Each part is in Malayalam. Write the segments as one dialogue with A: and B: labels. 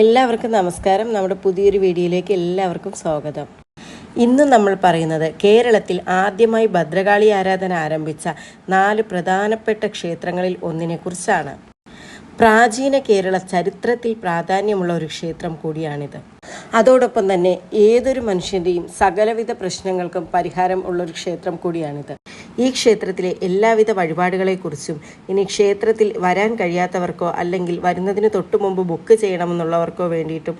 A: എല്ലാവർക്കും നമസ്കാരം നമ്മുടെ പുതിയൊരു വീഡിയോയിലേക്ക് എല്ലാവർക്കും സ്വാഗതം ഇന്ന് നമ്മൾ പറയുന്നത് കേരളത്തിൽ ആദ്യമായി ഭദ്രകാളി ആരാധന ആരംഭിച്ച നാല് പ്രധാനപ്പെട്ട ക്ഷേത്രങ്ങളിൽ ഒന്നിനെക്കുറിച്ചാണ് പ്രാചീന കേരള ചരിത്രത്തിൽ പ്രാധാന്യമുള്ള ഒരു ക്ഷേത്രം കൂടിയാണിത് അതോടൊപ്പം തന്നെ ഏതൊരു മനുഷ്യൻ്റെയും സകലവിധ പ്രശ്നങ്ങൾക്കും പരിഹാരം ഉള്ളൊരു ഒരു ക്ഷേത്രം കൂടിയാണിത് ഈ ക്ഷേത്രത്തിലെ എല്ലാവിധ വഴിപാടുകളെക്കുറിച്ചും ഇനി ക്ഷേത്രത്തിൽ വരാൻ കഴിയാത്തവർക്കോ അല്ലെങ്കിൽ വരുന്നതിന് തൊട്ടു മുമ്പ് ബുക്ക് ചെയ്യണമെന്നുള്ളവർക്കോ വേണ്ടിയിട്ടും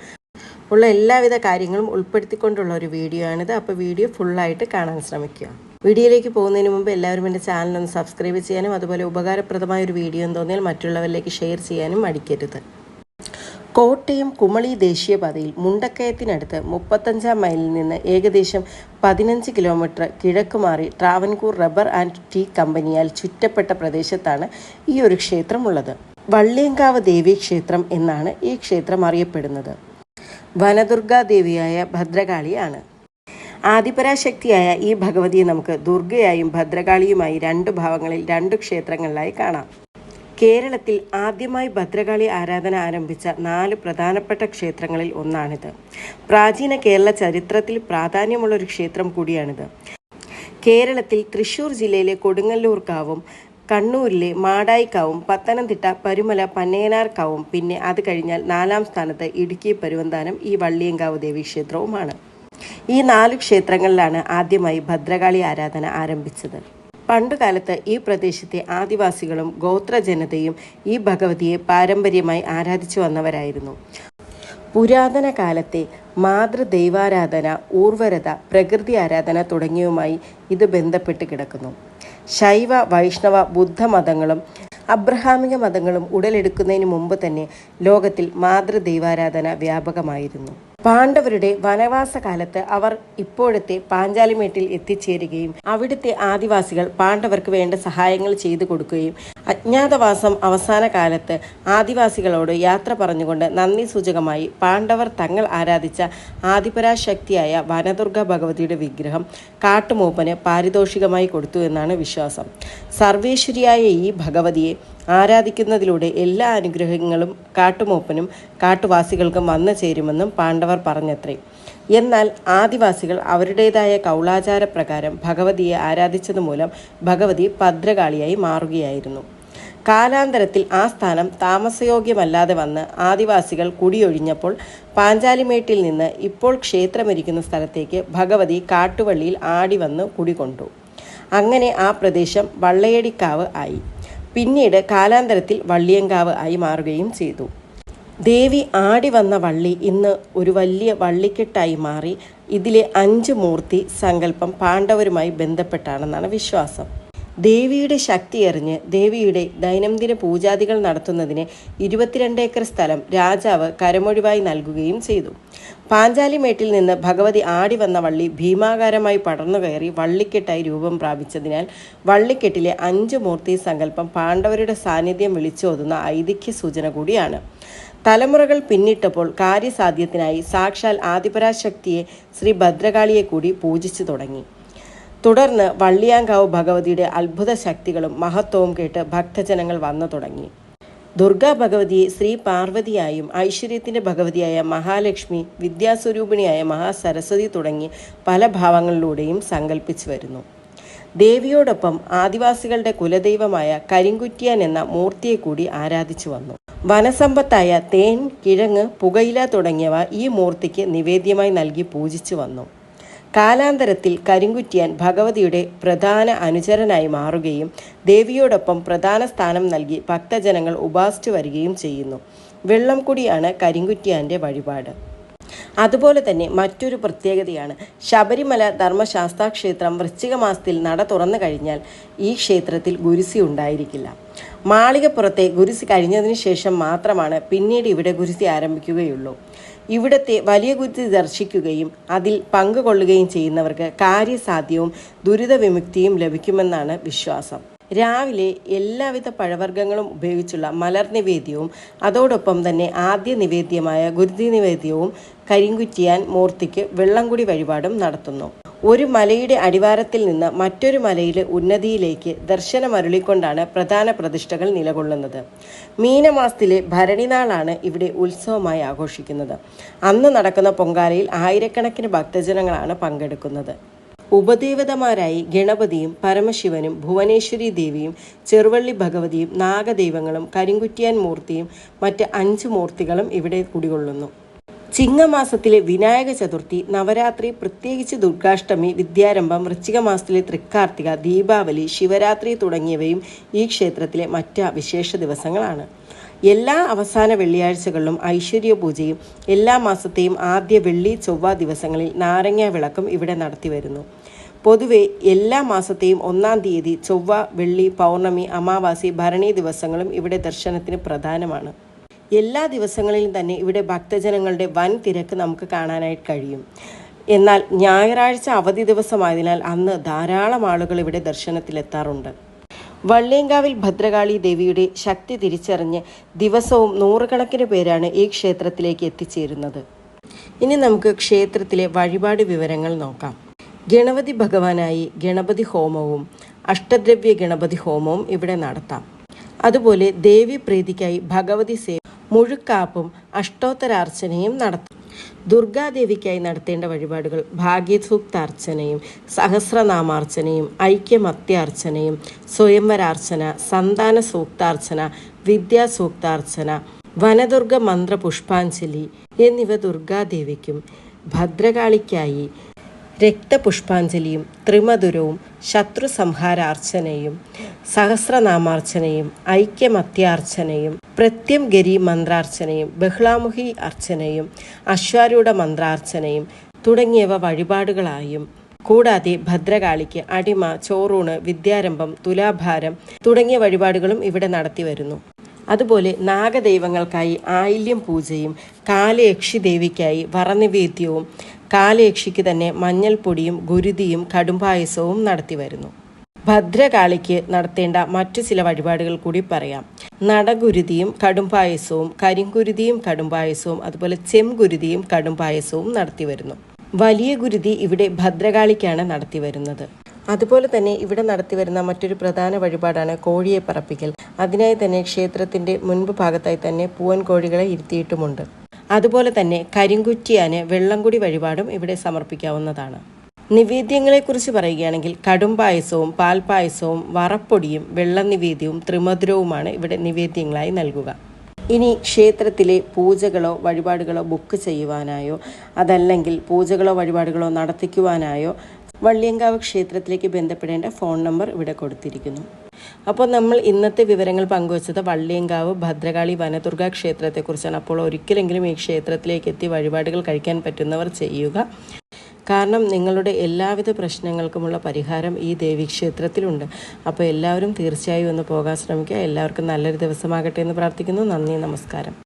A: ഉള്ള എല്ലാവിധ കാര്യങ്ങളും ഉൾപ്പെടുത്തിക്കൊണ്ടുള്ള ഒരു വീഡിയോ ആണിത് അപ്പോൾ വീഡിയോ ഫുള്ളായിട്ട് കാണാൻ ശ്രമിക്കുക വീഡിയോയിലേക്ക് പോകുന്നതിന് മുമ്പ് എല്ലാവരും എൻ്റെ ചാനലൊന്ന് സബ്സ്ക്രൈബ് ചെയ്യാനും അതുപോലെ ഉപകാരപ്രദമായ ഒരു വീഡിയോ എന്ന് തോന്നിയാൽ മറ്റുള്ളവരിലേക്ക് ഷെയർ ചെയ്യാനും മടിക്കരുത് കോട്ടയം കുമളി ദേശീയപാതയിൽ മുണ്ടക്കയത്തിനടുത്ത് മുപ്പത്തഞ്ചാം മൈലിൽ നിന്ന് ഏകദേശം പതിനഞ്ച് കിലോമീറ്റർ കിഴക്ക് മാറി ട്രാവൻകൂർ റബ്ബർ ആൻഡ് ടീ കമ്പനിയാൽ ചുറ്റപ്പെട്ട പ്രദേശത്താണ് ഈ ഒരു ക്ഷേത്രമുള്ളത് വള്ളിയങ്കാവ് ക്ഷേത്രം എന്നാണ് ഈ ക്ഷേത്രം അറിയപ്പെടുന്നത് വനദുർഗാ ദേവിയായ ഭദ്രകാളിയാണ് ആദിപരാശക്തിയായ ഈ ഭഗവതിയെ നമുക്ക് ദുർഗയായും ഭദ്രകാളിയുമായി രണ്ട് ഭാവങ്ങളിൽ രണ്ടു ക്ഷേത്രങ്ങളിലായി കാണാം കേരളത്തിൽ ആദ്യമായി ഭദ്രകാളി ആരാധന ആരംഭിച്ച നാല് പ്രധാനപ്പെട്ട ക്ഷേത്രങ്ങളിൽ ഒന്നാണിത് പ്രാചീന കേരള ചരിത്രത്തിൽ പ്രാധാന്യമുള്ള ഒരു ക്ഷേത്രം കൂടിയാണിത് കേരളത്തിൽ തൃശൂർ ജില്ലയിലെ കൊടുങ്ങല്ലൂർക്കാവും കണ്ണൂരിലെ മാടായിക്കാവും പത്തനംതിട്ട പരുമല പന്നേനാർക്കാവും പിന്നെ അത് കഴിഞ്ഞാൽ നാലാം സ്ഥാനത്ത് ഇടുക്കി പരുവന്താനം ഈ വള്ളിയങ്കാവ് ദേവീ ക്ഷേത്രവുമാണ് ഈ നാല് ക്ഷേത്രങ്ങളിലാണ് ആദ്യമായി ഭദ്രകാളി ആരാധന ആരംഭിച്ചത് പണ്ടുകാലത്ത് ഈ പ്രദേശത്തെ ആദിവാസികളും ഗോത്ര ജനതയും ഈ ഭഗവതിയെ പാരമ്പര്യമായി ആരാധിച്ചു വന്നവരായിരുന്നു പുരാതന കാലത്തെ മാതൃദൈവാരാധന ഊർവരത പ്രകൃതി ആരാധന തുടങ്ങിയവുമായി ഇത് ബന്ധപ്പെട്ട് കിടക്കുന്നു ശൈവ വൈഷ്ണവ ബുദ്ധ മതങ്ങളും അബ്രഹാമിക മതങ്ങളും ഉടലെടുക്കുന്നതിന് മുമ്പ് തന്നെ ലോകത്തിൽ മാതൃദൈവാരാധന വ്യാപകമായിരുന്നു പാണ്ഡവരുടെ വനവാസ കാലത്ത് അവർ ഇപ്പോഴത്തെ പാഞ്ചാലിമേട്ടിൽ എത്തിച്ചേരുകയും അവിടുത്തെ ആദിവാസികൾ പാണ്ഡവർക്ക് വേണ്ട സഹായങ്ങൾ ചെയ്തു കൊടുക്കുകയും അജ്ഞാതവാസം അവസാന കാലത്ത് ആദിവാസികളോട് യാത്ര പറഞ്ഞുകൊണ്ട് നന്ദി സൂചകമായി പാണ്ഡവർ തങ്ങൾ ആരാധിച്ച ആദിപരാശക്തിയായ വനദുർഗ ഭഗവതിയുടെ വിഗ്രഹം കാട്ടുമൂപ്പന് പാരിതോഷികമായി കൊടുത്തു എന്നാണ് വിശ്വാസം സർവേശ്വരിയായ ഈ ഭഗവതിയെ ആരാധിക്കുന്നതിലൂടെ എല്ലാ അനുഗ്രഹങ്ങളും കാട്ടുമൂപ്പനും കാട്ടുവാസികൾക്കും വന്നു ചേരുമെന്നും പാണ്ഡവർ പറഞ്ഞത്രേ എന്നാൽ ആദിവാസികൾ അവരുടേതായ കൗളാചാര പ്രകാരം ഭഗവതിയെ ആരാധിച്ചതുമൂലം ഭഗവതി ഭദ്രകാളിയായി മാറുകയായിരുന്നു കാലാന്തരത്തിൽ ആ സ്ഥാനം താമസയോഗ്യമല്ലാതെ വന്ന് ആദിവാസികൾ കുടിയൊഴിഞ്ഞപ്പോൾ പാഞ്ചാലിമേട്ടിൽ നിന്ന് ഇപ്പോൾ ക്ഷേത്രമിരിക്കുന്ന സ്ഥലത്തേക്ക് ഭഗവതി കാട്ടുവള്ളിയിൽ ആടി വന്ന് കുടികൊണ്ടു അങ്ങനെ ആ പ്രദേശം വള്ളയടിക്കാവ് ആയി പിന്നീട് കാലാന്തരത്തിൽ വള്ളിയങ്കാവ് ആയി മാറുകയും ചെയ്തു ദേവി ആടി വന്ന വള്ളി ഇന്ന് ഒരു വലിയ വള്ളിക്കെട്ടായി മാറി ഇതിലെ അഞ്ച് മൂർത്തി സങ്കല്പം പാണ്ഡവരുമായി ബന്ധപ്പെട്ടാണെന്നാണ് വിശ്വാസം ദേവിയുടെ ശക്തി എറിഞ്ഞ് ദേവിയുടെ ദൈനംദിന പൂജാദികൾ നടത്തുന്നതിന് ഇരുപത്തിരണ്ട് ഏക്കർ സ്ഥലം രാജാവ് കരമൊഴിവായി നൽകുകയും ചെയ്തു പാഞ്ചാലിമേട്ടിൽ നിന്ന് ഭഗവതി ആടി വന്ന വള്ളി ഭീമാകാരമായി പടർന്നു കയറി വള്ളിക്കെട്ടായി രൂപം പ്രാപിച്ചതിനാൽ വള്ളിക്കെട്ടിലെ അഞ്ച് മൂർത്തി സങ്കല്പം പാണ്ഡവരുടെ സാന്നിധ്യം വിളിച്ചോതുന്ന ഐതിഹ്യ സൂചന കൂടിയാണ് തലമുറകൾ പിന്നിട്ടപ്പോൾ കാര്യസാധ്യത്തിനായി സാക്ഷാൽ ആദിപരാശക്തിയെ ശ്രീ ഭദ്രകാളിയെ കൂടി പൂജിച്ചു തുടങ്ങി തുടർന്ന് വള്ളിയാങ്കാവ് ഭഗവതിയുടെ അത്ഭുത ശക്തികളും മഹത്വവും കേട്ട് ഭക്തജനങ്ങൾ വന്നു തുടങ്ങി ദുർഗാ ഭഗവതിയെ ശ്രീ പാർവതിയായും ഐശ്വര്യത്തിൻ്റെ ഭഗവതിയായ മഹാലക്ഷ്മി വിദ്യാസ്വരൂപിണിയായ മഹാസരസ്വതി തുടങ്ങി പല ഭാവങ്ങളിലൂടെയും സങ്കല്പിച്ചു വരുന്നു ദേവിയോടൊപ്പം ആദിവാസികളുടെ കുലദൈവമായ കരിങ്കുറ്റിയാൻ എന്ന മൂർത്തിയെ കൂടി ആരാധിച്ചു വന്നു വനസമ്പത്തായ തേൻ കിഴങ്ങ് പുകയില തുടങ്ങിയവ ഈ മൂർത്തിക്ക് നിവേദ്യമായി നൽകി പൂജിച്ചു വന്നു കാലാന്തരത്തിൽ കരിങ്കുറ്റിയാൻ ഭഗവതിയുടെ പ്രധാന അനുചരനായി മാറുകയും ദേവിയോടൊപ്പം പ്രധാന സ്ഥാനം നൽകി ഭക്തജനങ്ങൾ ഉപാസിച്ചു വരികയും ചെയ്യുന്നു വെള്ളംകുടിയാണ് കരിങ്കുറ്റിയാൻ്റെ വഴിപാട് അതുപോലെ തന്നെ മറ്റൊരു പ്രത്യേകതയാണ് ശബരിമല ധർമ്മശാസ്താക്ഷേത്രം വൃശ്ചിക മാസത്തിൽ നട തുറന്നു കഴിഞ്ഞാൽ ഈ ക്ഷേത്രത്തിൽ ഗുരുസി ഉണ്ടായിരിക്കില്ല മാളികപ്പുറത്തെ ഗുരുസി കഴിഞ്ഞതിന് ശേഷം മാത്രമാണ് പിന്നീട് ഇവിടെ ഗുരുസി ആരംഭിക്കുകയുള്ളൂ ഇവിടത്തെ വലിയ കുരിശ് ദർശിക്കുകയും അതിൽ പങ്കുകൊള്ളുകയും ചെയ്യുന്നവർക്ക് കാര്യസാധ്യവും ദുരിതവിമുക്തിയും ലഭിക്കുമെന്നാണ് വിശ്വാസം രാവിലെ എല്ലാവിധ പഴവർഗ്ഗങ്ങളും ഉപയോഗിച്ചുള്ള മലർ നിവേദ്യവും അതോടൊപ്പം തന്നെ ആദ്യ നിവേദ്യമായ ഗുരുതി നിവേദ്യവും കരിങ്കുറ്റിയാൻ മൂർത്തിക്ക് വെള്ളംകുടി വഴിപാടും നടത്തുന്നു ഒരു മലയുടെ അടിവാരത്തിൽ നിന്ന് മറ്റൊരു മലയിലെ ഉന്നതിയിലേക്ക് ദർശനമരുളിക്കൊണ്ടാണ് പ്രധാന പ്രതിഷ്ഠകൾ നിലകൊള്ളുന്നത് മീനമാസത്തിലെ ഭരണിനാളാണ് ഇവിടെ ഉത്സവമായി ആഘോഷിക്കുന്നത് അന്ന് നടക്കുന്ന പൊങ്കാലയിൽ ആയിരക്കണക്കിന് ഭക്തജനങ്ങളാണ് പങ്കെടുക്കുന്നത് ഉപദേവതമാരായി ഗണപതിയും പരമശിവനും ഭുവനേശ്വരി ദേവിയും ചെറുവള്ളി ഭഗവതിയും നാഗദൈവങ്ങളും കരിങ്കുറ്റിയാൻ മൂർത്തിയും മറ്റ് അഞ്ച് മൂർത്തികളും ഇവിടെ കുടികൊള്ളുന്നു ചിങ്ങമാസത്തിലെ വിനായക ചതുർത്ഥി നവരാത്രി പ്രത്യേകിച്ച് ദുർഗാഷ്ടമി വിദ്യാരംഭം വൃശ്ചിക മാസത്തിലെ തൃക്കാർത്തിക ദീപാവലി ശിവരാത്രി തുടങ്ങിയവയും ഈ ക്ഷേത്രത്തിലെ മറ്റ് വിശേഷ ദിവസങ്ങളാണ് എല്ലാ അവസാന വെള്ളിയാഴ്ചകളിലും ഐശ്വര്യ പൂജയും എല്ലാ മാസത്തെയും ആദ്യ വെള്ളി ചൊവ്വ ദിവസങ്ങളിൽ നാരങ്ങ വിളക്കും ഇവിടെ നടത്തിവരുന്നു പൊതുവെ എല്ലാ മാസത്തെയും ഒന്നാം തീയതി ചൊവ്വ വെള്ളി പൗർണമി അമാവാസി ഭരണി ദിവസങ്ങളും ഇവിടെ ദർശനത്തിന് പ്രധാനമാണ് എല്ലാ ദിവസങ്ങളിലും തന്നെ ഇവിടെ ഭക്തജനങ്ങളുടെ വൻ തിരക്ക് നമുക്ക് കാണാനായിട്ട് കഴിയും എന്നാൽ ഞായറാഴ്ച അവധി ദിവസമായതിനാൽ അന്ന് ധാരാളം ആളുകൾ ഇവിടെ ദർശനത്തിലെത്താറുണ്ട് വള്ളിയങ്കാവിൽ ഭദ്രകാളി ദേവിയുടെ ശക്തി തിരിച്ചറിഞ്ഞ് ദിവസവും നൂറുകണക്കിന് പേരാണ് ഈ ക്ഷേത്രത്തിലേക്ക് എത്തിച്ചേരുന്നത് ഇനി നമുക്ക് ക്ഷേത്രത്തിലെ വഴിപാട് വിവരങ്ങൾ നോക്കാം ഗണപതി ഭഗവാനായി ഗണപതി ഹോമവും അഷ്ടദ്രവ്യ ഗണപതി ഹോമവും ഇവിടെ നടത്താം അതുപോലെ ദേവി പ്രീതിക്കായി ഭഗവതി സേവ മുഴുക്കാപ്പും അഷ്ടോത്തരാർച്ചനയും നടത്തും ദുർഗാദേവിക്കായി നടത്തേണ്ട വഴിപാടുകൾ ഭാഗ്യസൂക്താർച്ചനയും സഹസ്രനാമാർച്ചനയും ഐക്യമത്യാർച്ചനയും സ്വയംവരാർച്ചന സന്താന സൂക്താർച്ചന വിദ്യാസൂക്താർച്ചന വനദുർഗ മന്ത്രപുഷ്പാഞ്ജലി എന്നിവ ദുർഗാദേവിക്കും ഭദ്രകാളിക്കായി രക്തപുഷ്പാഞ്ജലിയും ത്രിമധുരവും ശത്രു സംഹാരാർച്ചനയും സഹസ്രനാമാർച്ചനയും ഐക്യമത്യാർച്ചനയും പ്രത്യം ഗരി മന്ത്രാർച്ചനയും ബഹ്ളാമുഖി അർച്ചനയും അശ്വാരൂഢ മന്ത്രാർച്ചനയും തുടങ്ങിയവ വഴിപാടുകളായും കൂടാതെ ഭദ്രകാളിക്ക് അടിമ ചോറൂണ് വിദ്യാരംഭം തുലാഭാരം തുടങ്ങിയ വഴിപാടുകളും ഇവിടെ നടത്തിവരുന്നു അതുപോലെ നാഗദൈവങ്ങൾക്കായി ആയില്യം പൂജയും കാലയക്ഷി ദേവിക്കായി വറനിവേദ്യവും കാലേക്ഷിക്ക് തന്നെ മഞ്ഞൾപ്പൊടിയും ഗുരുതിയും കടുംപായസവും നടത്തി വരുന്നു ഭദ്രകാളിക്ക് നടത്തേണ്ട മറ്റു ചില വഴിപാടുകൾ കൂടി പറയാം നടഗുരുതിയും കടുംപായസവും കരിങ്കുരുതിയും കടുംപായസവും അതുപോലെ ചെംകുരുതിയും കടുംപായസവും നടത്തി വരുന്നു വലിയ ഗുരുതി ഇവിടെ ഭദ്രകാളിക്കാണ് നടത്തി വരുന്നത് അതുപോലെ തന്നെ ഇവിടെ നടത്തി വരുന്ന മറ്റൊരു പ്രധാന വഴിപാടാണ് കോഴിയെ പറപ്പിക്കൽ അതിനായി തന്നെ ക്ഷേത്രത്തിന്റെ മുൻപ് ഭാഗത്തായി തന്നെ പൂവൻ കോഴികളെ ഇരുത്തിയിട്ടുമുണ്ട് അതുപോലെ തന്നെ കരിങ്കുറ്റിയാന് വെള്ളംകുടി വഴിപാടും ഇവിടെ സമർപ്പിക്കാവുന്നതാണ് നിവേദ്യങ്ങളെക്കുറിച്ച് പറയുകയാണെങ്കിൽ കടും പായസവും പാൽപായസവും വറപ്പൊടിയും വെള്ളം നിവേദ്യവും ത്രിമധുരവുമാണ് ഇവിടെ നിവേദ്യങ്ങളായി നൽകുക ഇനി ക്ഷേത്രത്തിലെ പൂജകളോ വഴിപാടുകളോ ബുക്ക് ചെയ്യുവാനായോ അതല്ലെങ്കിൽ പൂജകളോ വഴിപാടുകളോ നടത്തിക്കുവാനായോ വള്ളിയങ്കാവ് ക്ഷേത്രത്തിലേക്ക് ബന്ധപ്പെടേണ്ട ഫോൺ നമ്പർ ഇവിടെ കൊടുത്തിരിക്കുന്നു അപ്പോൾ നമ്മൾ ഇന്നത്തെ വിവരങ്ങൾ പങ്കുവച്ചത് വള്ളിയങ്കാവ് ഭദ്രകാളി വനദുർഗ ക്ഷേത്രത്തെക്കുറിച്ചാണ് അപ്പോൾ ഒരിക്കലെങ്കിലും ഈ ക്ഷേത്രത്തിലേക്ക് എത്തി വഴിപാടുകൾ കഴിക്കാൻ പറ്റുന്നവർ ചെയ്യുക കാരണം നിങ്ങളുടെ എല്ലാവിധ പ്രശ്നങ്ങൾക്കുമുള്ള പരിഹാരം ഈ ദേവീക്ഷേത്രത്തിലുണ്ട് അപ്പോൾ എല്ലാവരും തീർച്ചയായും ഒന്ന് പോകാൻ ശ്രമിക്കുക എല്ലാവർക്കും നല്ലൊരു ദിവസമാകട്ടെ എന്ന് പ്രാർത്ഥിക്കുന്നു നന്ദി നമസ്കാരം